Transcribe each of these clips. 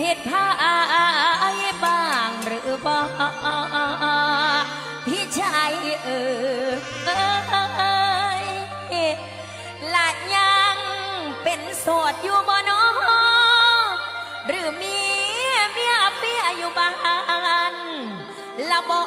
ผิดพลาดบ้างหรือบ่พี่ชายเออเอยละยังเป็นโสดอยู่บ่นอหรือมีเมียเปียอยู่บ้านละบ่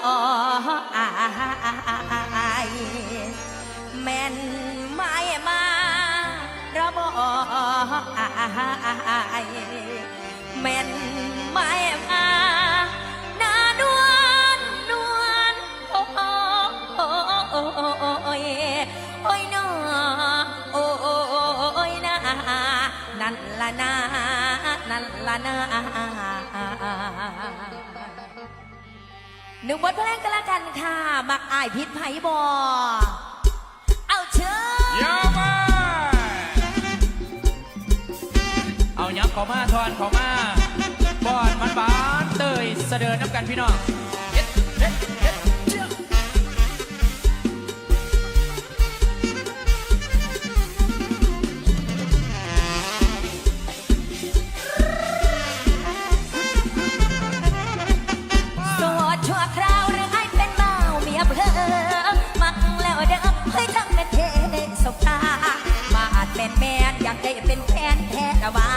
นั่นละนานั่นละนาหนึ่งบทเพลงกันละกันค่ะ มักอายพิษไผ่บอเอาเชิญยาวมาเอายับเข้ามาทอนเข้ามาบอนมันบานเตยเสดินน้ำกันพี่น้อง อยากได้เป็นแฟนแท้ละว่า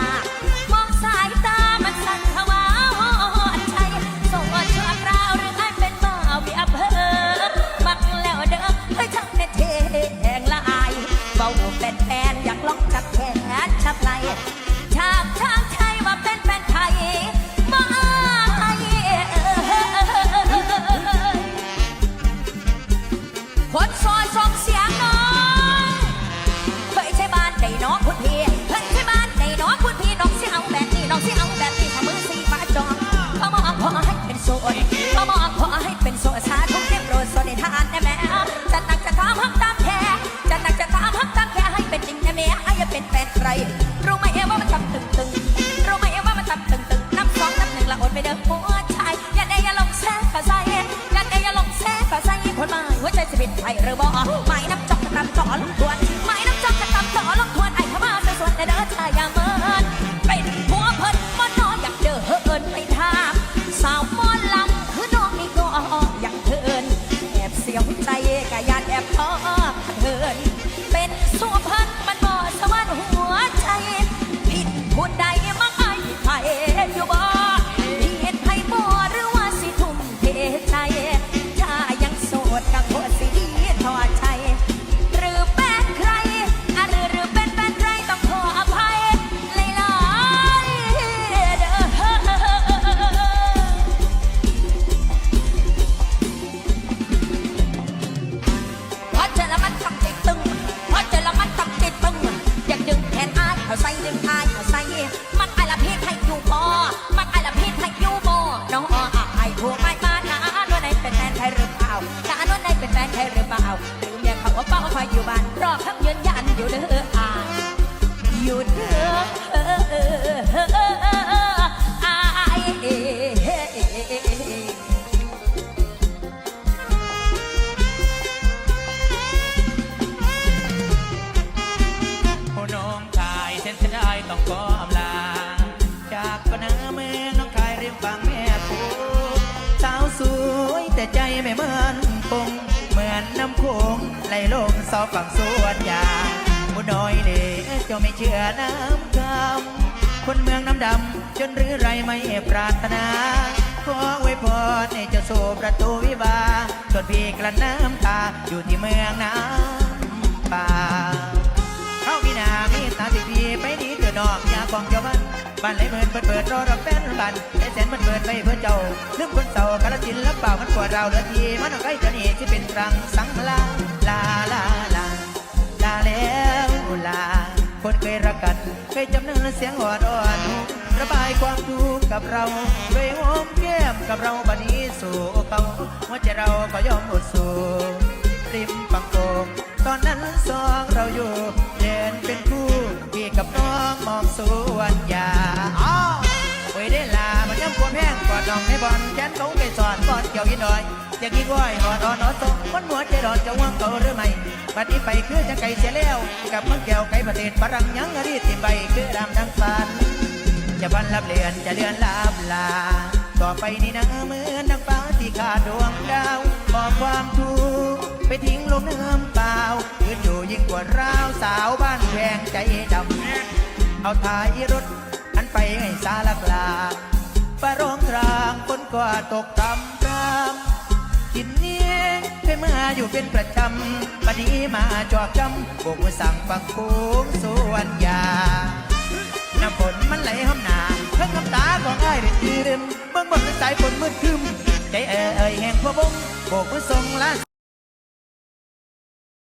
คนหมายหัวใจจะเป็นไทยหรือบ่หมายนับจอกกระตำต่อลงทวน คอยอยู่บ้านรอคำยืนยันอยู่เด้ออายอยู่เด้อเออเออเอออายเอเอเอเอเอโอ้น้องชายเส้นเส้นได้ต้องขออำลา จากปนาเมืองน้องชายริมฝั่งแม่คูสาวสวยแต่ใจไม่เหมือนคง เหมือนน้ำโขงไหลลงซอกฝั่งสวนยางผู้น้อยเล่เจ้าไม่เชื่อน้ำคำคนเมืองน้ำดำจนหรือไรไม่ปรารถนา ขอไว้พรให้เจ้าโซประตูวิวาห์ส่วนพี่กลั้นน้ำตาอยู่ที่เมืองน้ำป่า บ้านไหลเมินเปิดเปิดรอรับแฟนบ้านไอ้แสนมันเปิดไปเพื่อเจ้าลืมคนเศร้ากระจินแล้วเปล่ามันปวดเราเหลือทีมันเอาใกล้จะหนีที่เป็นรังสังลาลาลาลาลาแล้วลา คนเคยรักกันเคยจำเนื้อเสียงอ่อนอ่อนระบายความทุกข์กับเราด้วยหอมแก้มกับเราบัดนี้สู่เขาหัวใจเราก็ยอมอดสู้ อ้อโอ้ยได้ลามันยังปวดแห้งกอดน้องในบอลแขนเขาไปสอนกอดเกี่ยวยินดอยอยากกินก้อยหอดอ่อนอ่อนโตคนหัวใจดอนจะว่างเขาหรือไม่บัดนี้ไปคือจะไก่เสียแล้ว กับมังแก้วไก่ประเทศฝรั่งยังรีดติมใบคือดำดังฟันจะพันลับเลือนจะเลือนลับลา ต่อไปนี้นะเหมือนดังฟ้าที่ขาดดวงดาวบอกความทุกข์ไปทิ้งลงเนื้อเปล่ายืนอยู่ยิ่งกว่าร้าวสาวบ้านแพงใจดำเอาท้ายรถ ไปให้สารกลางปะร้องรางคนก็ตกตำรามกินเนี้ยเคยมาอยู่เป็นประจำบัดนี้มาจอบจำโบกมือสั่งฟังค้งสวนยาน้ำฝนมันไหลห้อมหนาเพิ่งน้ำตาของอ้ายได้ทีริมเบิ่งบนสายฝนมืดคึมใจเอ่ยเอ่ยแห่งพะบงโบกมือส่งลา